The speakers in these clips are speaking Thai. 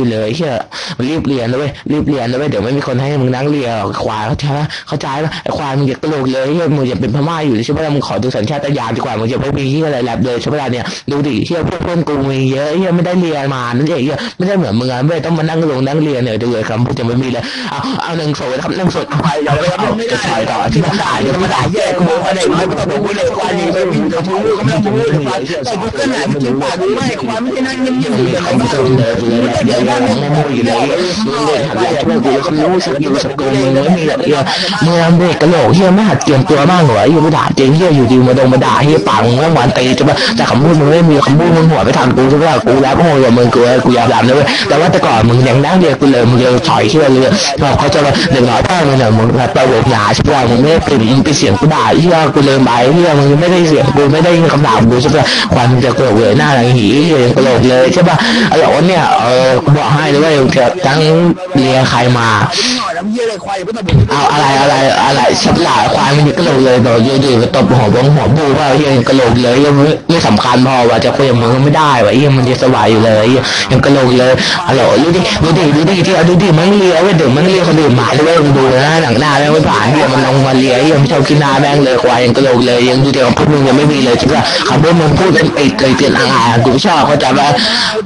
กูเลยเฮียมันรีบเรียนนะเว้ยรีบเรียนนะเว้ยเดี๋ยวไม่มีคนให้มึงนั่งเรียนควายเข้าใจปะเข้าใจปะไอ้ควายมึงอยากระโหลกเลยเฮียมึงอย่าเป็นพม่าอยู่ใช่ปะล่ะมึงขอดูสัญชาตญาณดีกว่ามึงอย่าไปมีเฮียอะไรแลบเลยใช่ปะล่ะเนี่ยดูดิเฮียเพื่อนกูมีเยอะเฮียไม่ได้เรียนมานั่นเองเฮียไม่ได้เหมือนมึงอะไม่ต้องมานั่งลงนั่งเรียนเนี่ยดูเลยคำพูดจะไม่มีเลยเอาเอาหนึ่งโซ่นะครับหนึ่งโซ่ไปอย่าเลยเอาจะถอยต่อที่ต้องด่าอย่ามาด่าเฮียกูบอกว่าเด็กไม่ต้องพูดเลยควายนี่ไม่มีกับพูดก็ไม่ต้องพูดเลยควายแต่กูก็หนาจริงปากกูไม่ควายไม่ใช่นั่งเงียบๆอยู่เลยไม่ต้องเลยเลยเดี๋ยวยังไม่พูดอยู่เลยมึงเลยหันหลังเพื่อนกูแล้วก็รู้สึกอยู่สักกูมึงไม่มีแบบเฮียมึงเด็กกระโหลกเฮียไม่หัดเตรียมตัวบ้างเหรอเฮียไม่ด่าจริงเฮียอยู่ดีมาดงมาด่าเฮียปากมึงวันตีจะมาแต่คำพูดมึงไม่มีคำพูดมึงหัวไม่ทันกูใช่ไหมกูแล้วก็โง่มึงกูกูยอมรับนะเว้ยแต่ว่าแต่ก่อนมึงยังนั่งเรียนกูเลยมึงเลยถอยเชื่อเลยบอกเขาจะมาเด็กน้อยพ่อมึงเนี่ยมึงแบบไปโวยหยาใช่ไหมมึงไม่ได้ปิดมึงปิดเสียงกูด่าเฮียกูเลยไปเฮียมึงไม่ได้เสียงกูไม่ได้คำด่ากูใช่ไหมความจะโกรธเลยหน้าหลังหีเฮียกระโหลกเลยใช่ป่ะไอ้หลอนเนี่ยเออบอกให้เลยว่าจะตั้งเรียใครมา แล้วเยี่ยเลยควายไม่ต้องบอกเอาอะไรอะไรอะไรชัดหลายควายมันกระโหลกเลยต่อยืดยืดตบหัวบงหัวบูว่าเฮียกระโหลกเลยยังไม่ไม่สำคัญพอว่าจะคุยกับมึงไม่ได้ว่ะเฮียมันจะสบายอยู่เลยยังกระโหลกเลยฮัลโหลดูดิดูดิดูดิที่เอาดูดิมันเลียเว้ยเดี๋ยวมันเลียคนอื่นหมาด้วยมึงดูนะหนังหน้าแม่งไม่ผ่านเฮียมันลงมาเลียเฮียมันชอบกินหน้าแม่งเลยควายยังกระโหลกเลยยังดูเดี๋ยวพูดมึงยังไม่มีเลยใช่ปะคำพูดมึงพูดเป็นปิดเลยเตือนอ่างกูชอบเข้าใจปะ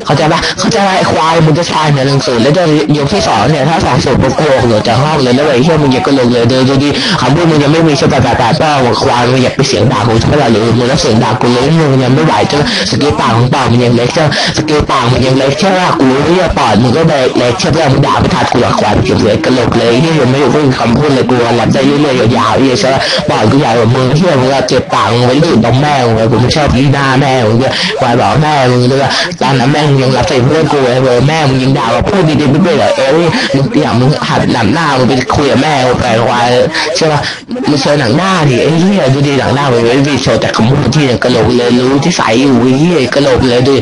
เข้าใจปะเข้าใจปะไอ้ควายมึงจะชายเนี่ยหนึ่งศูนย์แล้วจะยกที่สองเนี่ยถ้าสองศูนย์ปุ๊บโกงหลือจากห้องเลยแล้วไอ้เฮียมึงอยังกระโหลกเลยเดินดูดิคำพูดมึงยังไม่มีชะแต่แต่ป้าควายมึงอยากไปเสียงด่ากูใช่ปะหรือมึงแล้วเสียงด่ากูเลยมึงยังไม่ไหวใช่ปะสกิลปากของปากมันยังเล็กใช่สกิลปากมันยังเล็กใช่ปะกูรู้ที่จะปอดมึงก็เล็กใช่ปะมึงด่าไม่ทันกูหรอกควายเก็บเลยกระโหลกเลยที่ยังไม่ได้พูดคำพูดเลยกูหลับได้เรื่อยๆยาวๆเฮียใช่ปะปอดกูใหญ่กว่ามึงเฮียมึงก็เจ็บปากมึงไว้ดูดนมแม่มึงกูไม่ชอบที่หน้าแม่มึงควายบอกแม่มึงด้วยตอนนั้นแม่มึงยังรับใส่เพื่อนกูไอ้เบอร์แม่มึงยังด่าว่าพูดดีๆไม่เป็นไรเอ้ยมึงอย่างมึงหัดหนังหน้ามึงไปคุยกับแม่กูไปควายใช่ปะ มึงเจอหนังหน้าดิไอ้เหี้ยดูดิหนังหน้ามึงไม่มีโชว์แต่คำพูดที่กระโหลกเลยรู้ที่ใส่อยู่ไอ้เหี้ยกระโหลกเลยดู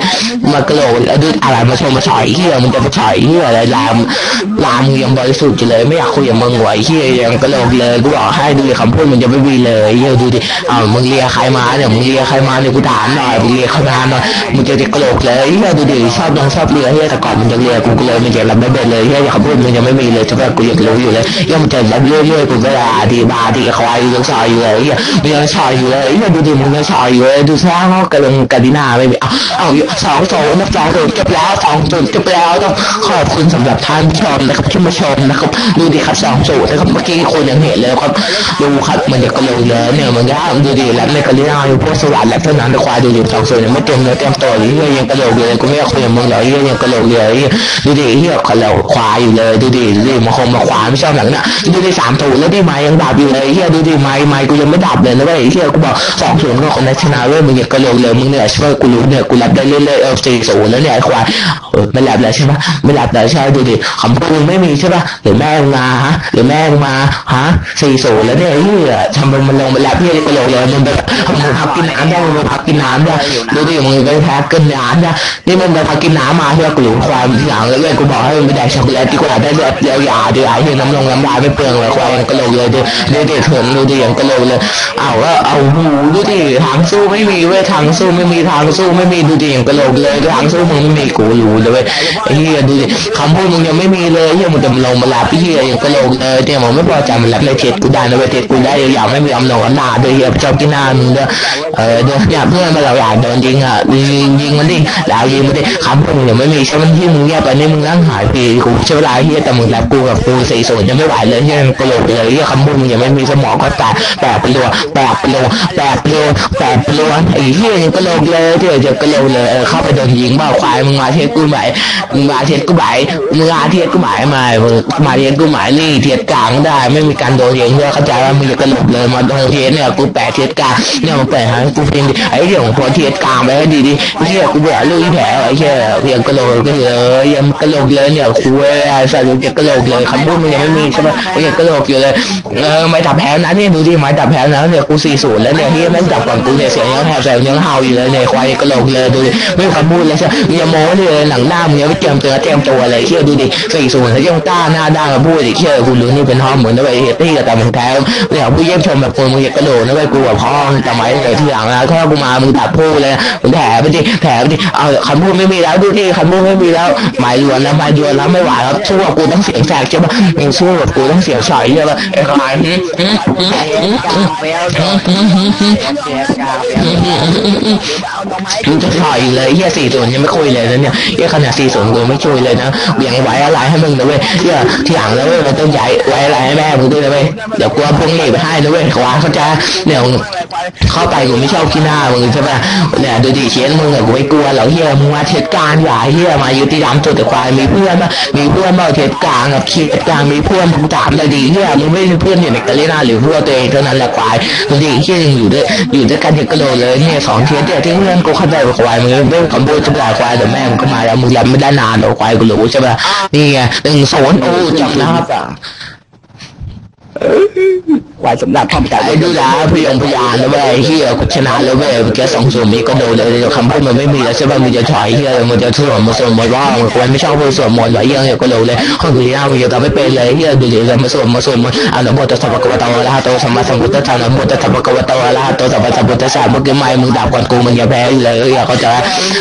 มากระโหลกแล้วดูอะไรมาชมมาฉอยเหี้ยมึงจะมาฉอยเหี้ยอะไรลามลามมึงยังบริสุทธิ์อยู่เลยไม่อยากคุยกับมึงไว้เหี้ยยังกระโหลกเลยกูบอกให้ดูดิคำพูดมันจะไม่มีเลยเหี้ยดูดิอ้าวมึงเลียใครมาเนี่ยมึงเลียใครมาเนี่ยกูถามหน่อยมึงเลียใครมาหน่อยมึงจะจะกระโหลกเลยเหี้ยดูดิชอบน้องชอบเลียเหี้ยแต่ก่อนมึงจะเลียกูก็เลยมันจะรับไม่เป็นเลยเหี้ยคำพูดมึงยังไม่มีเลยจะแบบกูยากรู้อยู่เลยเหี้ยมันจะรับเรื่อยๆกูเวลาดีบาดีควายยังชอยอยู่เลยเยังชอยอยู่เลยดูดิมึงยังชอยอยู่เลยดูซ่าเขากระลงกระดินาไม่มีเอาเอาสองโซนับสองโซจบแล้วสองจุดจบแล้วต้องขอบคุณสำหรับท่านผู้ชมนะครับที่มาชมนะครับดูดิครับสองสูตรนะครับเมื่อกี้คนยังเห็นเลยครับดูครับมันจะกระโหลกเลยเนี่ยมันก็ดูดิแล้วในกระดินาอยู่พวกสวรรค์แล้วเท่านั้นแต่ควายดูดิสองสูตรเนี่ยไม่เต็มเนื้อเต็มตัวเลยยังกระโหลกเลยกูไม่อยากคุยกับมึงหรอกเลยยังกระโหลกเลยดูดิเหี้ยกระโหลกควายอยู่เลยดูดิดูดิมาคงมาควายไม่ชอบหนังน่ะดูดิสามถูแล้วดิไม้ยังดับอยู่เลยเหี้ยดูดิไม้ไม้กูยังไม่ดับเลยนะเว้ยเหี้ยกูบอกสองศูนย์ก็คนนั้นชนะเว้ยมึงอย่ากระโหลกเลยมึงเนี่ยช่วยกูรู้เนี่ยกูรับได้เรื่อยๆเออสี่ศูนย์แล้วเนี่ยไอ้ควายเออไม่รับแล้วใช่ปะไม่รับแล้วใช่ดูดิคำพูดไม่มีใช่ปะหรือแม่งมาฮะหรือแม่งมาฮะสี่ศูนย์แล้วเนี่ยเหี้ยทำมันมันลงมาแล้วพี่กระโหลกเลยมึงแบบมึงพักกินน้ำได้มึงพักกินน้ำได้ดูดิมึงไปแพ้กินน้ำได้นี่มึงไปพักกินน้ำมาเพื่อกูรู้ความทีหลังแล้วเว้ยกูบอกให้มึงไปแดกช็อกโกแลตดีกว่าได้เลือดเลี้ยวยาดีไอ้เหี้ยน้ำลงน้ำลายไม่เปลืองเลยควายกระโหลกเลยดูดูดิเถินดูดิอย่างกระโหลกเลยเอาว่าเอาหูดูดิทางสู้ไม่มีเว้ยทางสู้ไม่มีทางสู้ไม่มีดูดิอย่างกระโหลกเลยทางสู้มึงไม่มีกูรู้เลยเว้ยไอ้เหี้ยดูดิคำพูดมึงยังไม่มีเลยเหี้ยมึงจะมาลงมาลาพี่เหี้ยอย่างกระโหลกเลยเนี่ยมึงไม่พอใจมันรับในเทศกูได้นะเว้ยเทศกูได้อยากไม่มีอำนงอำนาจด้วยเฮียชอบกินน้ำด้วยเออเดี๋ยวเนี่ยเพื่อนมาเราอยากโดนยิงอะยิงยิงมันดิแล้วยิงมันดิคำพูดมึงยังไม่มีใช่ไหมที่มึงเงียบไปนี่มึงนั่งหายปีกูใช้เวลาเหี้ยแต่มึงรับกูกับกูสี่ศูนย์ยังไม่ไหวเลยเหี้ยกระโหลกเลยเหี้ยคำพูดมึงยังไม่มีสมองก็แตกแตกไปเลยแตกไปเลยแตกไปเลยแตกไปเลยไอ้เหี้ยกระโหลกเลยที่จะกระโหลกเลยเออเข้าไปโดนยิงบ้าควายมึงมาเทศกูไหมมึงมาเทศกูไหมมึงมาเทศกูไหมมามึงมาเทศกูไหมนี่เทศกลางได้ไม่มีการโดนยิงด้วยเข้าใจว่ามึงจะกระโหลกเลยมาโดนเทศเนี่ยกูแปะเทศกลางเนี่ยมาแปะให้กูเพียงดิไอ้เรื่องของพอเทศกลางไปก็ดีดิไอ้เหี้ยกูเบื่อลุยแผลไอ้เหี้ยเพียงกระโหลกก็เลยยังกระโหลกเลยเนี่ยคุยไอ้สัตว์จะกระโหลกเลยคำพูดมึงยังไม่มีใช่ไหมไอ้เหี้ยกระโหลกอยู่เลยเออไม่ดับแผลนะเนี่ยดูดิไม้ดับแผลนะเนี่ยกูสี่ศูนย์แล้วเนี่ยเฮียแม่งดับก่อนกูเนี่ยเสียงยังแหบใส่ยังเห่าอยู่เลยเนี่ยควายกระโหลกเลยดูดิไม่มีคำพูดเลยใช่มึงอย่าโม้เลยหลังหน้ามึงยังไม่เตรียมตัวเตรียมตัวเลยเฮียดูดิสี่ศูนย์แล้วยังต้าหน้าด้านมาพูดอีกเฮียกูรู้นี่เป็นห้องเหมือนนะเว้เฮียตี้กับแต่มึงแท้เนี่ยผู้เยี่ยมชมแบบคนมึงอย่ากระโดดนะเว้กูแบบพ่อแต่ไม้เลยที่หลังนะถ้ากูมามึงตัดพูดเลยมึงแถไปดิแถไปดิเอาคำพูดไม่มีแล้วดูดิคำพูดไม่มีแล้วหมายรวนแล้วหมายรวนแล้วไม่ไหวครับสู้กับกูต้องเสียงแสกใช่ปะมึงสู้กับกูต้องเสียงฉ่อยใช่ปะไอ้ควายหึหึหึหึกาเสียกาเฟลเอาดอกมึงจะฉ่อยเลยเฮียสี่ส่วนยังไม่คุยเลยนะเนี่ยเฮียขนาดสี่ส่วนกูไม่ช่วยเลยนะเบี่ยงไว้อะไรให้มึงนะเว้ยเฮียที่หลังแล้วเว้ยมันต้องใหญ่ไว้อะไรให้แม่มึงด้วยนะเว้ยเดี๋ยวกูเอาพวงหนีบไปให้นะเว้ยควายเขาจะเนี่ยมึงเข้าไปกูไม่ชอบขี้หน้ามึงใช่ปะเนี่ยดูดิเชียนมึงอะกูไม่กลัวหรอกเฮียมึงมาเทศกาลอย่าเฮียมาอยู่ที่ดำจุดแต่ควายมีเพื่อนปะมีเพื่อนเปล่าเทศกลางกับเทศกลางมีเพื่อนมึงถามเลยดิเฮียมึงไม่มีเพื่อนอยู่ในกาเลนาหรือเพื่อนตัวเองเท่านั้นแหละควายดูดิเฮียยังอยู่ด้วยอยู่ด้วยกันอย่างกระโดดเลยเนี่ยสองเทียนเดียวที่เพื่อนกูเข้าใจควายมึงไม่คำพูดจะด่าควายแต่แม่มึงก็มาแล้วมึงรับไม่ได้นานหรอกควายกูรู้ใช่ปะนี่ไงหนึ่งศูนโอ้จบนะครับายสำหรับพ่อมกัไอ้ดูแลพยงพยานแล้วเว้ยเฮียกูชนะแล้วเว้ยแกสองส่วนนี้ก็โดนเลยคำพูดมันไม่มีแล้วใช่ป่ะมึงจะถอยเฮียมึงจะส่วนมาส่วนมาว่ามึงควรไม่ชอบพูดส่วนมนต์ไว้ยังเนี่ยก็รู้เลยข้อคือเฮียมึงจะทำไม่เป็นเลยเฮียดูดิจะมาส่วนมาส่วนมันอ่านบทจะสัพพะกวตาวะละโตสัมมาสัมพุทธัสสะนะบทจะสัพพะกวตาวะละโตสัมมาสัมพุทธัสสะเมื่อกี้ไม่มึงดับก่อนกูมึงอย่าแพ้เลยเฮียเขาใจ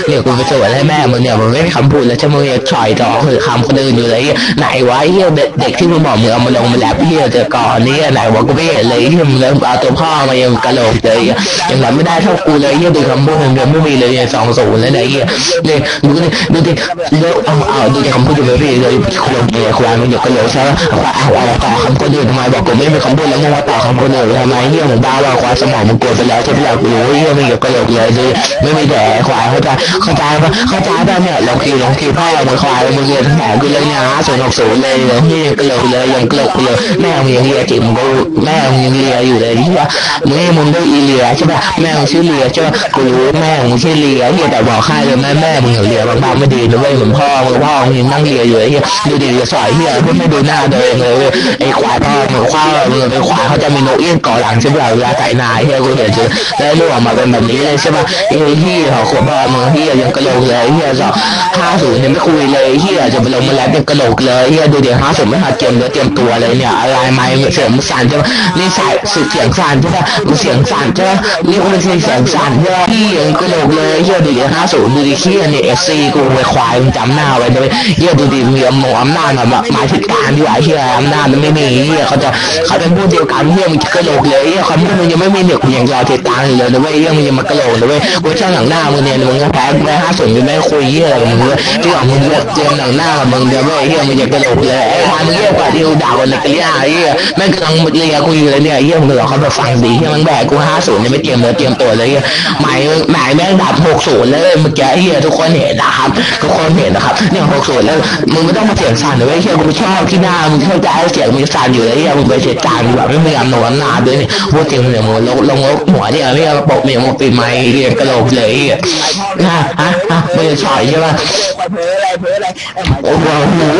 เนี่ยกูไปสวนให้แม่มึงเนี่ยมันไม่มีคำพูดแล้วใช่ไหมมึงจะถอยต่อคือคำคนอื่นอยู่เลยไหนวะเฮียเด็กที่มึงบอกมึงเอามาลงมาแลบเฮียจะก่อนนี้ไหนวะกูไม่เห็นเลยที่มึงเริ่มเอาตัวพ่อมายังกะโหลกเลยยังรับไม่ได้เท่ากูเลยเฮียดูคำพูดมึงยังไม่มีเลยสองศูนย์เลยนเฮียเนี่ยดูดิดูดิเลิกเอาเอาดูดิคำพูดดูไม่มีเลยคนเดียวควายมันอยู่กะโหลกใช่ไหมเอาเอาเอาต่อคำคนอื่นทำไมบอกกูไม่มีคำพูดแล้วมึงมาต่อคำคนอื่นทำไมเฮียมึงบ้าว่าควายสมองมึงกลัวไปแล้วใช่ไหมล่ะกูรู้เฮียมึงอยู่กะโหลกเลยดูไม่มีแดดควายเข้าใจเข้าใจปะเข้าใจปะเนี่ยลองคิวลองคิวพ่อมึงควายมึงเรียนทั้งแถวกูเลยเนี่ยศูนย์หกศูนย์เลยเฮียกะโหลกเลยยังกะโหลกเลยแม่มึงยังเรียจิ๋มกูแม่มึงยังเรียอยู่เลยที่ว่ามึงให้มึงได้อีเลียใช่ปะแม่มึงชื่อเลียใช่ปะกูรู้แม่มึงชื่อเลียเฮียแต่บอกให้เลยแม่แม่มึงเลียบางๆไม่ดีนะเว้ยเหมือนพ่อมึงพ่อมึงยังนั่งเลียอยู่ไอ้เฮียดูดิสอยเฮียเพื่อไม่ดูหน้าเลยเว้ยไอ้ควายพ่อมึงควายมึงเป็นควายเขาจะมีนกเอี้ยงเกาะหลังใช่ปะเวลาไถนาเฮียกูเห็นจะได้ลูกออกมาเป็นแบบนี้เลยใช่ปะไอ้เฮียเขาขวบพ่อมึงเฮียยังกระโหลกเลยเฮียสองห้าศูนย์ยังไม่คุยเลยเฮียจะไปลงมาแล้วยังกระโหลกเลยเฮียดูเดียห้าศูนย์ไม่ทันเตรียมเนื้อเตรียมตัวเลยเนี่ยอะไรไม่เสียงมึงสั่นใช่ปะนี่ใส่เสียงสั่นใช่ปะมึงเสียงสั่นใช่ปะนี่ก็เป็นเสียงสั่นใช่ปะพี่ยังกระโหลกเลยเฮียดูเดี๋ยวห้าศูนย์ดูดิเฮียนี่เอฟซีกูไปควายมึงจำหน้าไว้เลยเฮียดูดิมีอำนาจอำนาจแบบหมายถึงการที่ว่าเฮียอำนาจมันไม่มีเฮียเขาจะเขาเป็นผู้เดียวกันเฮียมึงกระโหลกเลยเฮียเขาไม่มึงยังไม่มีเนี่ยกูยังรอเทตังเลยนะเว้ยเฮียมึงยังมากระโหลกเลยเว้ยกูช่างหลังหน้ามึงเนี่ยมึงก็แพ้แพ้ห้าศูนย์ไม่คุยเฮียอะไรมึงเลยที่ว่ามึงเลือกเจมหลังหน้ามึงเดี๋ยวเว้ยเฮียมึงยังกระโหลกเลยไอ้ความึงเฮียกว่าที่กูด่าวันในกระเลียเฮียแม่งกำลังเลียกูอยู่เลยเนี่ยเฮียมึงหลอเขาแบบฟังดีเฮียมันแบกกูห้าศูนย์ยังไม่เตรียมเนื้อเตรียมตัวเลยเฮียหมายหมายแม่งดับหกศูนย์เลยเมื่อกี้เฮียทุกคนเห็นนะครับทุกคนเห็นนะครับเนี่ยหกศูนย์แล้วมึงไม่ต้องมาเสียงสั่นเลยเฮียกูชอบที่หน้ามึงเข้าใจเสียงมึงสั่นอยู่เลยเฮียมึงไปเสียจานแบบไม่มีอำนาจหนาด้วยเนี่ยพูดจริงเนี่ยมึงลงลงหัวเนี่ยไม่เอาปกเนี่ยมึงปีใหม่เรียนกระโหลกเลยฮะฮะฮะไม่จะฉ่อยใช่ปะเพ้ออะไรเพ้ออะไรหมายโอ้โห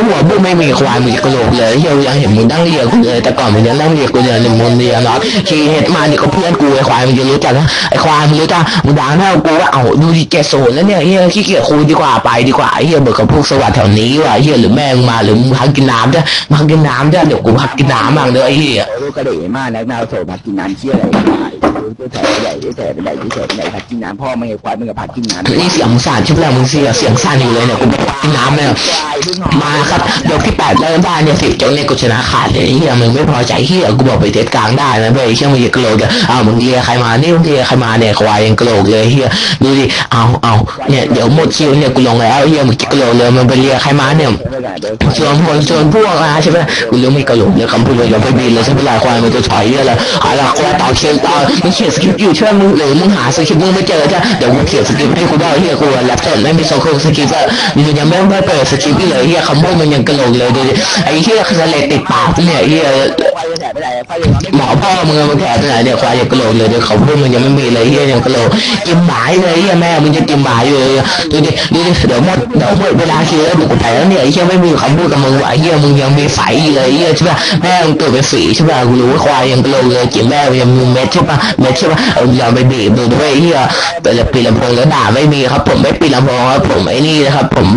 หัวหัวไม่มีควายมีกระโหลกเลยเฮียยังเห็นมึงนั่งเรียกกูเลยแต่ก่อนมึงยังนั่งเรียกกูเลยหนึ่งมึงเนียนะขี่เห็ดมานี่ก็เพื่อนกูไอ้ควายมึงจะรู้จักนะไอ้ควายมึงรู้จักมึงด่าหน้ากูว่าเอ้าดูดิเจ็ดศูนแล้วเนี่ยเฮียขี้เกียจคุยดีกว่าไปดีกว่าเฮียเบิกกับพวกสวัสดิ์แถวนี้ว่ะเฮียหรือแม่มึงมาหรือมึงพักกินน้ำจ้ะมากินน้ำจ้ะเดี๋ยวกูพักกินน้ำบ้างเด้อไอ้เฮียลูกกระเดมากนักนาวโสมากินน้ำเชี่ยอะไร กูแถไปไหนแถไปไหนแถไปไหนผัดกินน้ำพ่อมึงไอ้ควายมึงกับผัดกินน้ำนี่เสียงสั่นใช่ไหมมึงเสียเสียงสั่นอยู่เลยเนี่ยกูกินน้ำเนี่ยควายพึ่งหอมาครับยกที่แปดเริ่มได้เนี่ยสิจนเนี่ยกูชนะขาดเลยเฮียมึงไม่พอใจเฮียกูบอกไปเทสกลางได้นะเว้ยเฮียมึงอย่ากระโกเดี๋ยวอ้าวมึงเลียใครมานี่มึงเลียใครมาเนี่ยควายยังโกระโหลกเลยเฮียดูดิเอาเอาเนี่ยเดี๋ยวหมดคิวเนี่ยกูลงแล้วเฮียมึงกระโหลกเลยมันไปเลียใครมาเนี่ยเพื่อนกันเดี๋ยวชวนพวกชวนพวกมาใช่ไหมกูรู้ไม่กระโหลกเลยคำพูดเลยอย่าไปบินเลยใช่ไหมล่ะควายมันจะถอยเยอะเลยอาล่ะควายต่อคิวต่อมึงเขียนสคริปต์อยู่ช่วยมึงหรือมึงหาสคริปต์มึงไม่เจอจ้ะเดี๋ยวกูเขียนสคริปต์ให้กูได้เฮียกูแล็ปท็อปไม่มีโซโคสคริปต์อะมึงยังไม่ไม่เปิดสคริปต์เลยเฮียคำพูดมันยังกระโหลกเลยดูดิไอ้เฮียคือเลติดปากเนี่ยเฮีย หนควายจะนอนไม่หมอพ่อมึงเอามาแผลไปไหนเนี่ยควายยังกระโหลกเลยเดี๋ยวเขาพูดมึงยังไม่มีเลยเฮียยังกระโหลกกินหมายเลยเฮียแม่มึงจะกินหมายอยู่เลยดูดิดูดิเดี๋ยวหมดเดี๋ยวหมดเวลาคิวแล้วดูกูแผลแล้วเนี่ยเฮียไม่มีคำพูดกับมึงว่ะเฮียมึงยังมีไฝเลยเฮียใช่ป่ะแม่มึงเกิดเป็นฝีใช่ป่ะกูรู้ว่าควายยังกระโหลกเลยกินแม่มึงยังมีเม็ดใช่ป่ะเม็ดใช่ป่ะเอาอย่าไปบีบดูด้วยเฮียแต่ละปีลำโพงแล้วด่าไม่มีครับ ผมไม่ปีลำโพงครับผมไอ้นี่นะครับผม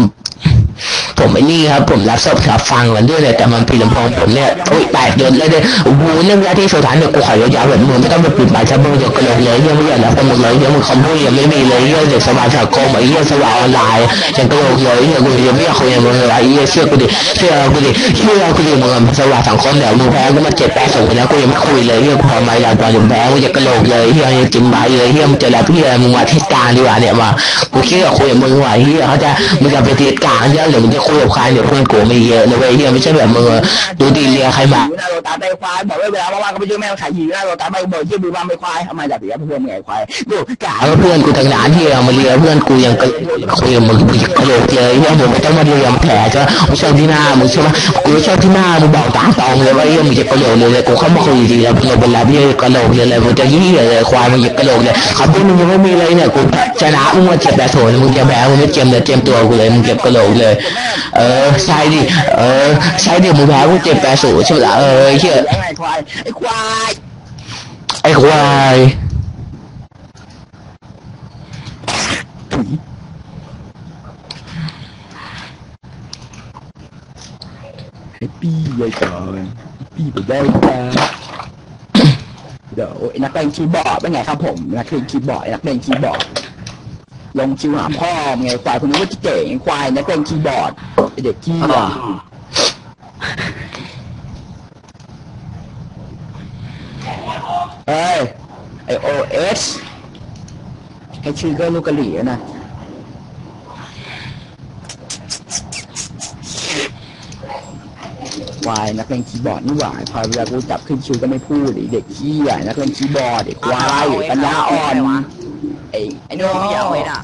ผมไอ้นี่ครับ ผมรับศพรับฟังมันด้วยเลยแต่มันผิลำโพงผมเนี่ยโอ้ยแปดเดือนเลยเนี่ยโอ้โหเรื่องแรกที่สุดท้ายเนี่ยกูขอยาวๆแบบมึงไม่ต้องไปปิดปากชับมึงเดี๋ยวกระโหลกเลยเฮียไม่อยากรับฟังมึงเลยเฮียมึงคอมพูดยังไม่มีเลยเฮียเด็กสมาชิกคมไอ้เฮียสวาออนไลน์ฉันกระโหลกเลยเฮียกูยังไม่อยากคุยกับมึงเลยไอ้เฮียเชื่อกูดิเชื่อกูดิเชื่อกูดิมึงสวาสังคมเดี๋ยวมึงแพ้ก็มาเจ็ดแปดส่งไปแล้วกูยังไม่คุยเลยเฮียพอมาอยากตอนยังแพ้กูจะกระโหลกเลยเฮียยังกินใบเลยเฮียมึงจะรับเฮียมึงมาที่กลางดีกว่าเนี่ยมากูคิดว่าคุยกับมึงไหวเฮียเขาจะมึงจะไปที่กลางเฮียหรือมึงจะคุยกับใครเดี๋ยวเพื่อนกูไม่เยอะนะเว้ยเฮียไม่ใช่แบบมึงดูดีเลียใครมาอยู่หน้าโรตาไปควายบอกว่าเวลาว่างๆก็ไปช่วยแม่ขายอยู่หน้าโรตาไปบอกชื่อบูบ้าไปควายทำไมแบบนี้เพื่อนมึงไงควายดูกาแล้วเพื่อนกูทางร้านที่เอามาเลียเพื่อนกูยังกระคุยกับมึงมึงกระโหลกเลยเฮียมึงไม่ต้องมาเลียมแผลจะมึงชอบที่หน้ามึงใช่ไหมกูชอบที่หน้ามึงบอกตาตองเลยว่าเฮียมึงจะกระโหลกเลยเลยกูเข้ามาคุยดีแล้วเราเป็นแล้วพี่กระโหลกเลยเลยมึงจะยี่เลยควายมึงจะกระโหลกเลยคำพูดมึงยังไม่มีเลยเนี่ยกูชนะมึงมาเจ็บแต่โถนมึงจะแพ้มึงไม่เจียมเลยเจียมตัวกูเลยมึงเก็บกระโหลกเลยเออใช่ดิเออใช่ดิมึงแพ้มึงเจ็บแต่สูใช่ไหมล่ะเออเฮียแล้วไงควายไอ้ควายไอ้ควายไอ้ปี้เลยก่อนปี้ไปได้จ้าเดี๋ยวไอ้นักเล่นคีย์บอร์ดเป็นไงครับผมนักเล่นคีย์บอร์ดนักเล่นคีย์บอร์ด ลงชิวหาพ่อมึงไงควายคนนี้ว่าจะเก่งไอ้ควายนักเล่นคีย์บอร์ดไอ้เด็กขี้อะเอ้ยไอโอเอสแค่ชื่อก็ลูกกะหรี่แล้วนะควายนักเล่นคีย์บอร์ดนี่หว่าพอเวลากูจับขึ้นชื่อก็ไม่พูดไอ้เด็กขี้อะนักเล่นคีย์บอร์ดไอ้ควายปัญญาอ่อน ไอ้ไอ้โน้ตพี่เอาไว้น่ะ